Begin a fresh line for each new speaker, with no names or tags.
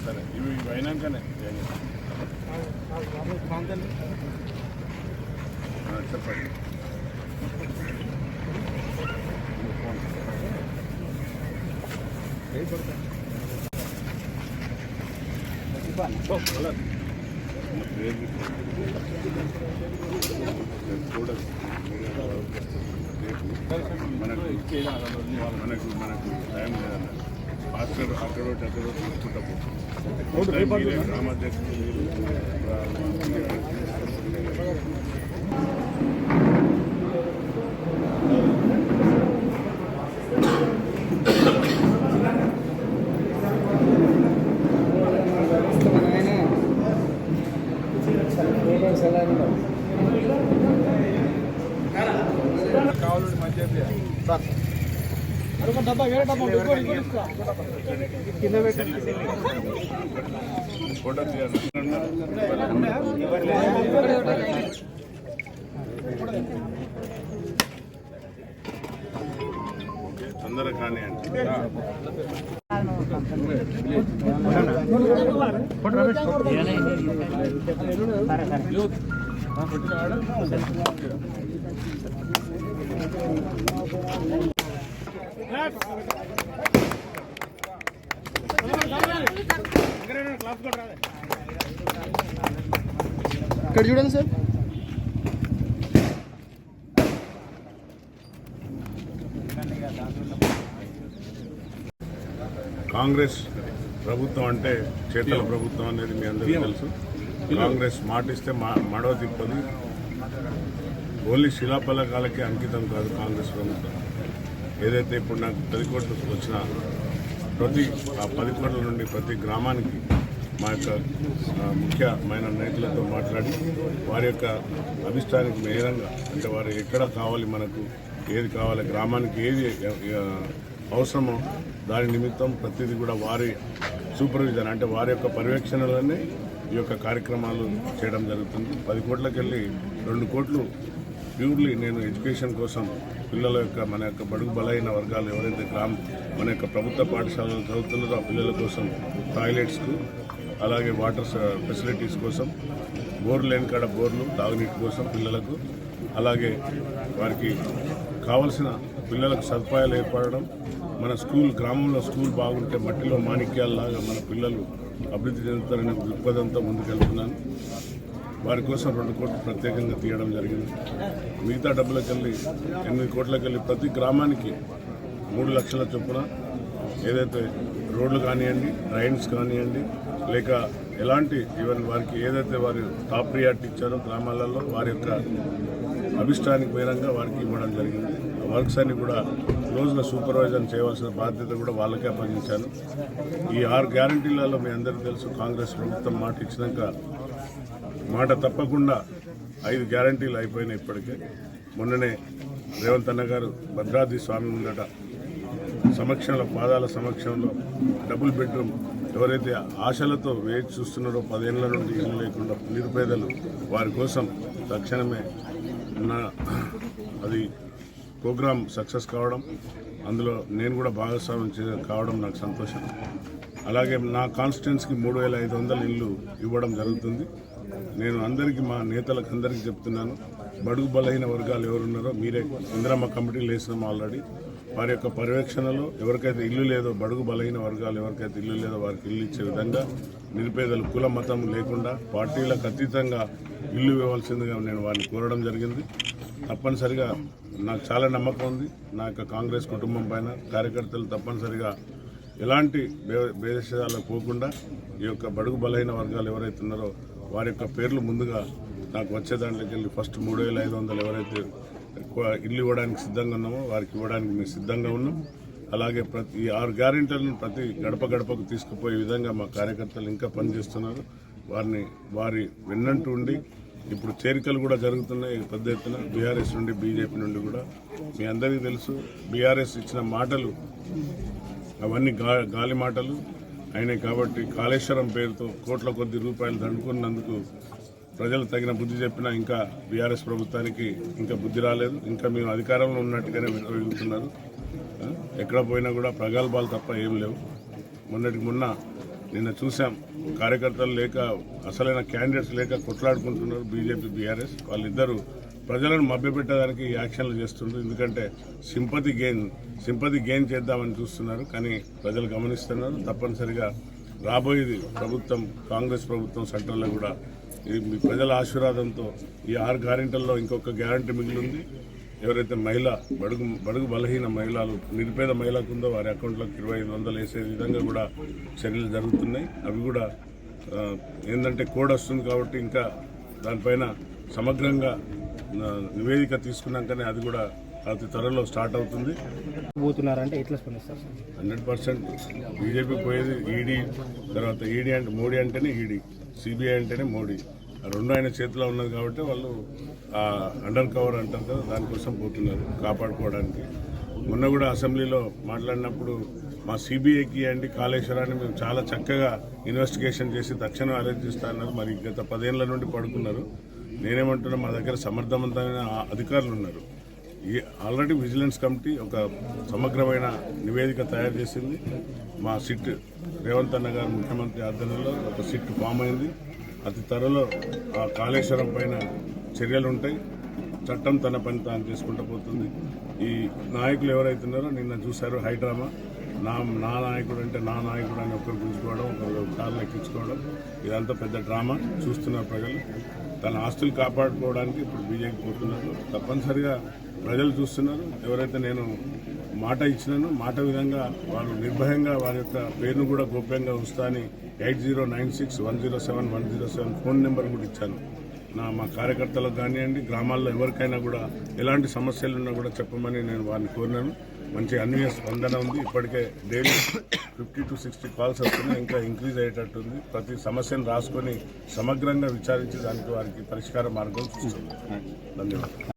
సరే ఇవి ఇవి అయినాకనే ట్రైనింగ్. ఆ, చెప్పండి మనకు మనకు మనకు టైం లేదన్న అక్కడ అక్కడ ఒకటి అక్కడ ఒకటి చూసుకుంటా పోతాం గ్రామాధ్యక్షులు
కావాలి మధ్య డబ్బా వేరే డబ్బా కింద
తొందరగా కానీ
ఇక్కడ చూడండి సార్
కాంగ్రెస్ ప్రభుత్వం అంటే చేతల ప్రభుత్వం అనేది మీ అందరికీ తెలుసు. కాంగ్రెస్ మాటిస్తే మా మడవ తిప్పది ఓన్లీ శిలాఫలకాలకే అంకితం కాదు కాంగ్రెస్ ప్రభుత్వం. ఏదైతే ఇప్పుడు నాకు పది కోట్లు వచ్చిన ప్రతి ఆ పది కోట్ల నుండి ప్రతి గ్రామానికి మా యొక్క ముఖ్యమైన నేతలతో మాట్లాడి వారి యొక్క అభిష్టానికి మేరంగా అంటే వారు ఎక్కడ కావాలి మనకు ఏది కావాలి గ్రామానికి ఏది అవసరమో. దాని నిమిత్తం ప్రతిదీ కూడా వారి సూపర్విజన్ అంటే వారి యొక్క పర్యవేక్షణలోనే ఈ యొక్క కార్యక్రమాలు చేయడం జరుగుతుంది. పది కోట్లకెళ్ళి రెండు కోట్లు ప్యూర్లీ నేను ఎడ్యుకేషన్ కోసం పిల్లల యొక్క మన యొక్క బడుగు బలైన వర్గాలు ఎవరైతే గ్రామ మన యొక్క ప్రభుత్వ పాఠశాలలో చదువుతున్నారో ఆ పిల్లల కోసం టాయిలెట్స్కు అలాగే వాటర్ ఫెసిలిటీస్ కోసం బోర్లు లేని కాడ బోర్లు తాగునీటి కోసం పిల్లలకు అలాగే వారికి కావలసిన పిల్లలకు సదుపాయాలు ఏర్పడడం మన స్కూల్ గ్రామంలో స్కూల్ బాగుంటే మట్టిలో మాణిక్యాలలాగా మన పిల్లలు అభివృద్ధి చెందుతారనే దృక్పథంతో ముందుకెళ్తున్నాను. వారి కోసం రెండు కోట్లు ప్రత్యేకంగా తీయడం జరిగింది. మిగతా డబ్బులకు వెళ్ళి ఎనిమిది కోట్లకి వెళ్ళి ప్రతి గ్రామానికి మూడు లక్షల చొప్పున ఏదైతే రోడ్లు కానివ్వండి డ్రైన్స్ కానివ్వండి లేక ఎలాంటి ఈవెన్ వారికి ఏదైతే వారు టాప్ ప్రియారిటీ ఇచ్చారో గ్రామాలలో వారి యొక్క అభిష్టానికి మేరంగా వారికి ఇవ్వడం జరిగింది. వర్క్స్ అన్ని కూడా క్లోజ్గా సూపర్వైజర్ చేయవలసిన బాధ్యత కూడా వాళ్ళకే అప్పగించాను. ఈ ఆరు గ్యారంటీలలో మీ అందరికీ తెలుసు కాంగ్రెస్ ప్రభుత్వం మాట ఇచ్చినాక మాట తప్పకుండా ఐదు గ్యారంటీలు అయిపోయినాయి ఇప్పటికే. మొన్ననే రేవంత్ అన్న గారు భద్రాద్రి స్వామి ముందట సమక్షంలో పాదాల సమక్షంలో డబుల్ బెడ్రూమ్ ఎవరైతే ఆశలతో వేచి చూస్తున్నారో పదేళ్ళ నుండి ఇల్లు లేకుండా నిరుపేదలు వారి కోసం తక్షణమే నా అది ప్రోగ్రామ్ సక్సెస్ కావడం అందులో నేను కూడా భాగస్వామ్యం చే- కావడం నాకు సంతోషం. అలాగే నా కాన్స్టిట్యున్సీకి మూడు వేల ఐదు వందల ఇల్లు ఇవ్వడం జరుగుతుంది. నేను అందరికీ మా నేతలకు అందరికీ చెప్తున్నాను బడుగు బలహీన వర్గాలు ఎవరున్నారో మీరే ఇందిరమ్మ కమిటీలు వేసినాం ఆల్రెడీ. వారి యొక్క పర్యవేక్షణలో ఎవరికైతే ఇల్లు లేదో బడుగు బలహీన వర్గాలు ఎవరికైతే ఇల్లు లేదో వారికి ఇల్లు ఇచ్చే విధంగా నిరుపేదలు కుల మతం లేకుండా పార్టీలకు అతీతంగా ఇల్లు ఇవ్వాల్సిందిగా నేను వారిని కోరడం జరిగింది. తప్పనిసరిగా నాకు చాలా నమ్మకం ఉంది. నా యొక్క కాంగ్రెస్ కుటుంబం పైన కార్యకర్తలు తప్పనిసరిగా ఎలాంటి భే- పోకుండా ఈ యొక్క బడుగు బలహీన వర్గాలు ఎవరైతే ఉన్నారో వారి యొక్క పేర్లు ముందుగా నాకు వచ్చే దాంట్లోకి వెళ్ళి ఫస్ట్ మూడు వేల ఐదు వందలు ఎవరైతే ఎక్కువ ఇల్లు ఇవ్వడానికి సిద్ధంగా ఉన్నామో వారికి ఇవ్వడానికి మేము సిద్ధంగా ఉన్నాం. అలాగే ప్రతి ఈ ఆరు గ్యారెంటీలను ప్రతి గడప గడపకు తీసుకుపోయే విధంగా మా కార్యకర్తలు ఇంకా పనిచేస్తున్నారు. వారిని వారి వెన్నంటూ ఉండి ఇప్పుడు చేరికలు కూడా జరుగుతున్నాయి పెద్ద ఎత్తున. బీఆర్ఎస్ నుండి బీజేపీ నుండి కూడా. మీ అందరికీ తెలుసు బీఆర్ఎస్ ఇచ్చిన మాటలు అవన్నీ గా గాలి మాటలు. అయినాయి కాబట్టి కాళేశ్వరం పేరుతో కోట్ల కొద్ది రూపాయలు దండుకున్నందుకు ప్రజలు తగిన బుద్ధి చెప్పినా ఇంకా బీఆర్ఎస్ ప్రభుత్వానికి ఇంకా బుద్ధి రాలేదు. ఇంకా మేము అధికారంలో ఉన్నట్టుగానే వెళ్తున్నారు ఎక్కడ పోయినా కూడా ప్రగల్భాలు తప్ప ఏం లేవు. మొన్నటికి మొన్న నిన్న చూసాం. కార్యకర్తలు లేక అసలైన క్యాండిడేట్స్ లేక కొట్లాడుకుంటున్నారు బీజేపీ బీఆర్ఎస్. వాళ్ళిద్దరూ ప్రజలను మభ్యపెట్టడానికి యాక్షన్లు చేస్తున్నారు ఎందుకంటే సింపతి గెయిన్ సింపతి గెయిన్ చేద్దామని చూస్తున్నారు కానీ ప్రజలు గమనిస్తున్నారు. తప్పనిసరిగా రాబోయేది ప్రభుత్వం కాంగ్రెస్ ప్రభుత్వం సెంట్రల్లో కూడా. ఈ మీ ప్రజల ఆశీర్వాదంతో ఈ ఆరు గ్యారెంటీల్లో ఇంకొక గ్యారంటీ మిగిలి ఉంది. ఎవరైతే మహిళ బడుగు బడుగు బలహీన మహిళలు నిరుపేద మహిళకు ఉందో వారి అకౌంట్లోకి ఇరవై ఐదు వందలు వేసే విధంగా కూడా చర్యలు జరుగుతున్నాయి. అవి కూడా ఏంటంటే కోడ్ వస్తుంది కాబట్టి ఇంకా దానిపైన సమగ్రంగా నివేదిక తీసుకున్నాకనే అది కూడా అతి త్వరలో స్టార్ట్ అవుతుంది.
పోతున్నారంటే ఎట్లా స్పందిస్తారు
హండ్రెడ్ పర్సెంట్ బీజేపీ పోయేది ఈడీ తర్వాత ఈడీ అంటే మోడీ అంటేనే ఈడీ సిబిఐ అంటేనే మోడీ. రెండు ఆయన చేతిలో ఉన్నది కాబట్టి వాళ్ళు ఆ అండర్ కవర్ అంటారు కదా దానికోసం పోతున్నారు కాపాడుకోవడానికి. మొన్న కూడా అసెంబ్లీలో మాట్లాడినప్పుడు మా సిబిఐకి అండి కాళేశ్వరాన్ని మేము చాలా చక్కగా ఇన్వెస్టిగేషన్ చేసి తక్షణం అరెస్ట్ చేస్తా అన్నారు. మరి గత పదేళ్ళ నుండి పడుకున్నారు. నేనేమంటున్నా మా దగ్గర సమర్థవంతమైన అధికారులు ఉన్నారు. ఈ ఆల్రెడీ విజిలెన్స్ కమిటీ ఒక సమగ్రమైన నివేదిక తయారు చేసింది. మా సిట్ రేవంత్ అన్న గారు ముఖ్యమంత్రి ఆధ్వర్యంలో ఒక సిట్ ఫామ్ అయింది. అతి త్వరలో ఆ కాళేశ్వరం పైన చర్యలు ఉంటాయి చట్టం తన పని తాను చేసుకుంటూ పోతుంది. ఈ నాయకులు ఎవరైతున్నారో నిన్న చూశారు హైడ్రామా. నా నా నాయకుడు అంటే నా నాయకుడు అని ఒకరు పిలుచుకోవడం ఒకరు కాళ్ళు ఎక్కించుకోవడం ఇదంతా పెద్ద డ్రామా. చూస్తున్నారు ప్రజలు. తన ఆస్తులు కాపాడుకోవడానికి ఇప్పుడు బీజేపీ పోతున్నారు తప్పనిసరిగా ప్రజలు చూస్తున్నారు. ఎవరైతే నేను మాట ఇచ్చినాను మాట విధంగా వాళ్ళు నిర్భయంగా వారి యొక్క పేరును కూడా గోప్యంగా ఉంచుతా అని eight zero nine six one zero seven one zero seven phone number కూడా ఇచ్చాను. నా మా కార్యకర్తలకు కానివ్వండి గ్రామాల్లో ఎవరికైనా కూడా ఎలాంటి సమస్యలు ఉన్నా కూడా చెప్పమని నేను వారిని కోరినాను. మంచి అన్వయ స్పందన ఉంది. ఇప్పటికే daily fifty two sixty calls వస్తున్నాయి. ఇంకా ఇంక్రీజ్ అయ్యేటట్టుంది. ప్రతి సమస్యను రాసుకొని సమగ్రంగా విచారించి దానికి వారికి పరిష్కార మార్గం చూస్తుంది ధన్యవాదాలు.